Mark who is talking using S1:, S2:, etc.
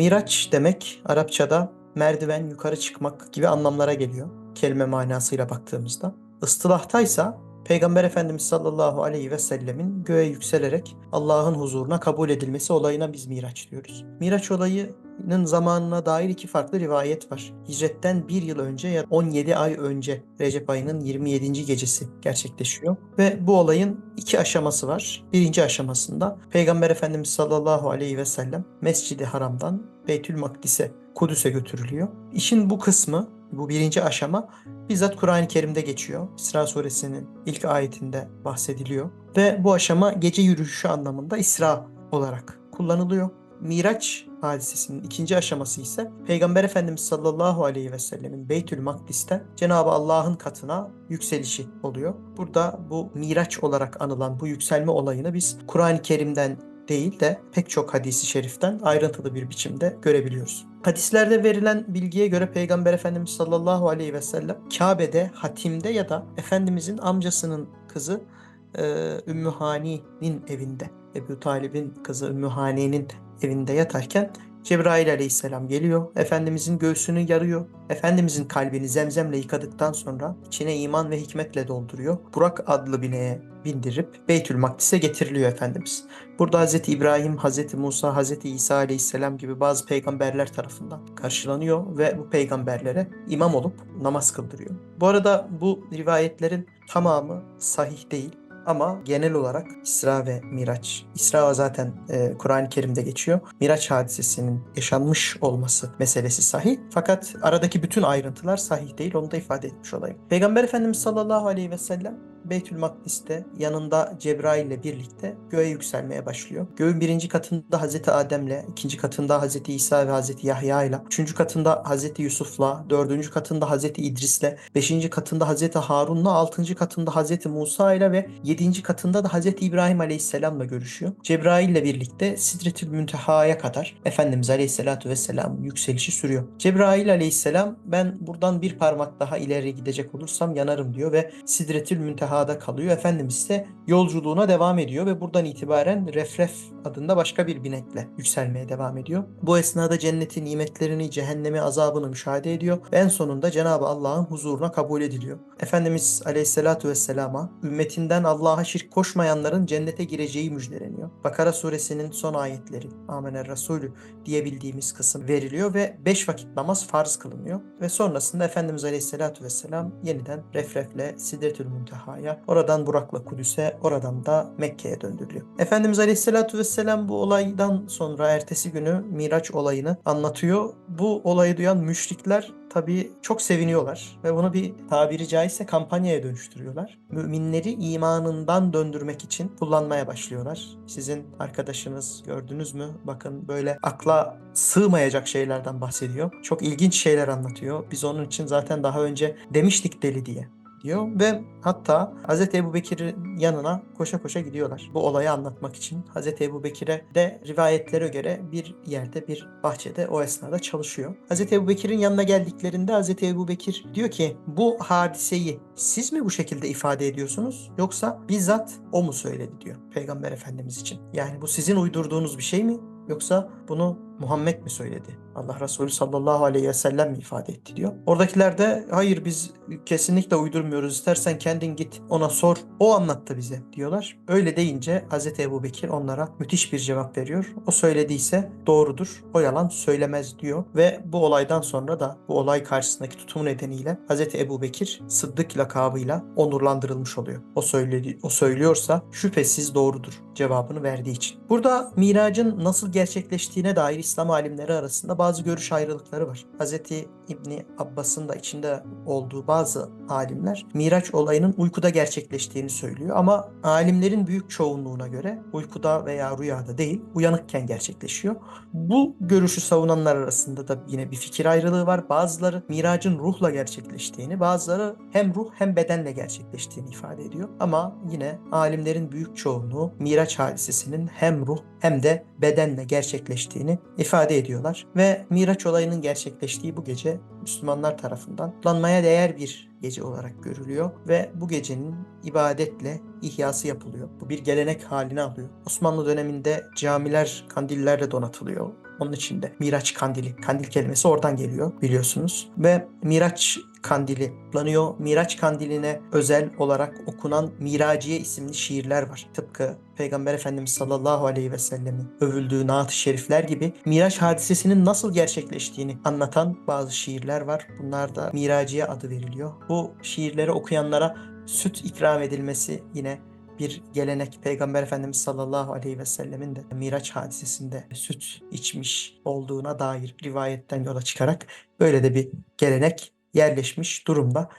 S1: Miraç demek Arapçada merdiven yukarı çıkmak gibi anlamlara geliyor. Kelime manasıyla baktığımızda. Istilahtaysa Peygamber Efendimiz sallallahu aleyhi ve sellemin göğe yükselerek Allah'ın huzuruna kabul edilmesi olayına biz Miraç diyoruz. Miraç olayının zamanına dair iki farklı rivayet var. Hicretten bir yıl önce ya 17 ay önce Recep ayının 27. gecesi gerçekleşiyor. Ve bu olayın iki aşaması var. Birinci aşamasında Peygamber Efendimiz sallallahu aleyhi ve sellem Mescid-i Haram'dan Beytül Makdis'e Kudüs'e götürülüyor. İşin bu kısmı, bu birinci aşama bizzat Kur'an-ı Kerim'de geçiyor. İsra suresinin ilk ayetinde bahsediliyor. Ve bu aşama gece yürüyüşü anlamında İsra olarak kullanılıyor. Miraç hadisesinin ikinci aşaması ise Peygamber Efendimiz sallallahu aleyhi ve sellemin Beytül Makdis'ten Cenab-ı Allah'ın katına yükselişi oluyor. Burada bu Miraç olarak anılan bu yükselme olayını biz Kur'an-ı Kerim'den değil de pek çok hadisi şeriften ayrıntılı bir biçimde görebiliyoruz. Hadislerde verilen bilgiye göre Peygamber Efendimiz sallallahu aleyhi ve sellem Kabe'de, hatimde ya da Efendimizin amcasının kızı Ümmü Hani'nin evinde, Ebu Talib'in kızı Ümmü Hani'nin evinde yatarken Cebrail aleyhisselam geliyor. Efendimizin göğsünü yarıyor. Efendimizin kalbini zemzemle yıkadıktan sonra içine iman ve hikmetle dolduruyor. Burak adlı bineğe bindirip Beytül Makdis'e getiriliyor Efendimiz. Burada Hz. İbrahim, Hz. Musa, Hz. İsa aleyhisselam gibi bazı peygamberler tarafından karşılanıyor ve bu peygamberlere imam olup namaz kıldırıyor. Bu arada bu rivayetlerin tamamı sahih değil. Ama genel olarak İsra ve Miraç. İsra zaten e, Kur'an-ı Kerim'de geçiyor. Miraç hadisesinin yaşanmış olması meselesi sahih. Fakat aradaki bütün ayrıntılar sahih değil. Onu da ifade etmiş olayım. Peygamber Efendimiz sallallahu aleyhi ve sellem Beytül Makdis'te yanında Cebrail ile birlikte göğe yükselmeye başlıyor. Göğün birinci katında Hazreti Adem'le, ikinci katında Hazreti İsa ve Hazreti Yahya ile, üçüncü katında Hazreti Yusuf'la, dördüncü katında Hazreti İdris'le, beşinci katında Hazreti Harun'la, altıncı katında Hazreti Musa ile ve yedinci katında da Hazreti İbrahim Aleyhisselam'la görüşüyor. Cebrail ile birlikte Sidretül Münteha'ya kadar Efendimiz Aleyhisselatü Vesselam yükselişi sürüyor. Cebrail Aleyhisselam ben buradan bir parmak daha ileri gidecek olursam yanarım diyor ve Sidretül Münteha Münteha'da kalıyor. Efendimiz ise yolculuğuna devam ediyor ve buradan itibaren Refref adında başka bir binekle yükselmeye devam ediyor. Bu esnada cennetin nimetlerini, cehennemi azabını müşahede ediyor ve en sonunda Cenab-ı Allah'ın huzuruna kabul ediliyor. Efendimiz Aleyhisselatü Vesselam'a ümmetinden Allah'a şirk koşmayanların cennete gireceği müjdeleniyor. Bakara suresinin son ayetleri Amener Resulü diyebildiğimiz kısım veriliyor ve 5 vakit namaz farz kılınıyor. Ve sonrasında Efendimiz Aleyhisselatü Vesselam yeniden Refref'le Sidretül Münteha'ya, oradan Burak'la Kudüs'e, oradan da Mekke'ye döndürülüyor. Efendimiz Aleyhisselatü Vesselam bu olaydan sonra ertesi günü Miraç olayını anlatıyor. Bu olayı duyan müşrikler tabii çok seviniyorlar ve bunu bir tabiri caizse kampanyaya dönüştürüyorlar. Müminleri imanından döndürmek için kullanmaya başlıyorlar. Sizin arkadaşınız gördünüz mü? Bakın böyle akla sığmayacak şeylerden bahsediyor. Çok ilginç şeyler anlatıyor. Biz onun için zaten daha önce demiştik deli diye diyor ve hatta Hz. Ebu Bekir'in yanına koşa koşa gidiyorlar. Bu olayı anlatmak için. Hz. Ebu Bekir'e de rivayetlere göre bir yerde bir bahçede o esnada çalışıyor. Hz. Ebu Bekir'in yanına geldiklerinde Hz. Ebu Bekir diyor ki bu hadiseyi siz mi bu şekilde ifade ediyorsunuz yoksa bizzat o mu söyledi diyor Peygamber Efendimiz için. Yani bu sizin uydurduğunuz bir şey mi yoksa bunu Muhammed mi söyledi? Allah Resulü sallallahu aleyhi ve sellem mi ifade etti diyor. Oradakiler de hayır biz kesinlikle uydurmuyoruz. İstersen kendin git ona sor. O anlattı bize diyorlar. Öyle deyince Hz. Ebu Bekir onlara müthiş bir cevap veriyor. O söylediyse doğrudur. O yalan söylemez diyor. Ve bu olaydan sonra da bu olay karşısındaki tutumu nedeniyle Hz. Ebu Bekir Sıddık lakabıyla onurlandırılmış oluyor. O söyledi, o söylüyorsa şüphesiz doğrudur cevabını verdiği için. Burada miracın nasıl gerçekleştiğine dair İslam alimleri arasında bazı görüş ayrılıkları var. Hz. İbni Abbas'ın da içinde olduğu bazı alimler Miraç olayının uykuda gerçekleştiğini söylüyor ama alimlerin büyük çoğunluğuna göre uykuda veya rüyada değil uyanıkken gerçekleşiyor. Bu görüşü savunanlar arasında da yine bir fikir ayrılığı var. Bazıları Miracın ruhla gerçekleştiğini, bazıları hem ruh hem bedenle gerçekleştiğini ifade ediyor. Ama yine alimlerin büyük çoğunluğu Miraç hadisesinin hem ruh hem de bedenle gerçekleştiğini ifade ediyorlar. Ve Miraç olayının gerçekleştiği bu gece Müslümanlar tarafından kutlanmaya değer bir gece olarak görülüyor ve bu gecenin ibadetle ihyası yapılıyor. Bu bir gelenek haline alıyor. Osmanlı döneminde camiler kandillerle donatılıyor Onun için de Miraç kandili. Kandil kelimesi oradan geliyor biliyorsunuz. Ve Miraç kandili kutlanıyor. Miraç kandiline özel olarak okunan Miraciye isimli şiirler var. Tıpkı Peygamber Efendimiz sallallahu aleyhi ve sellemin övüldüğü naat-ı şerifler gibi Miraç hadisesinin nasıl gerçekleştiğini anlatan bazı şiirler var. Bunlar da Miraciye adı veriliyor. Bu şiirleri okuyanlara süt ikram edilmesi yine bir gelenek Peygamber Efendimiz sallallahu aleyhi ve sellemin de Miraç hadisesinde süt içmiş olduğuna dair rivayetten yola çıkarak böyle de bir gelenek yerleşmiş durumda.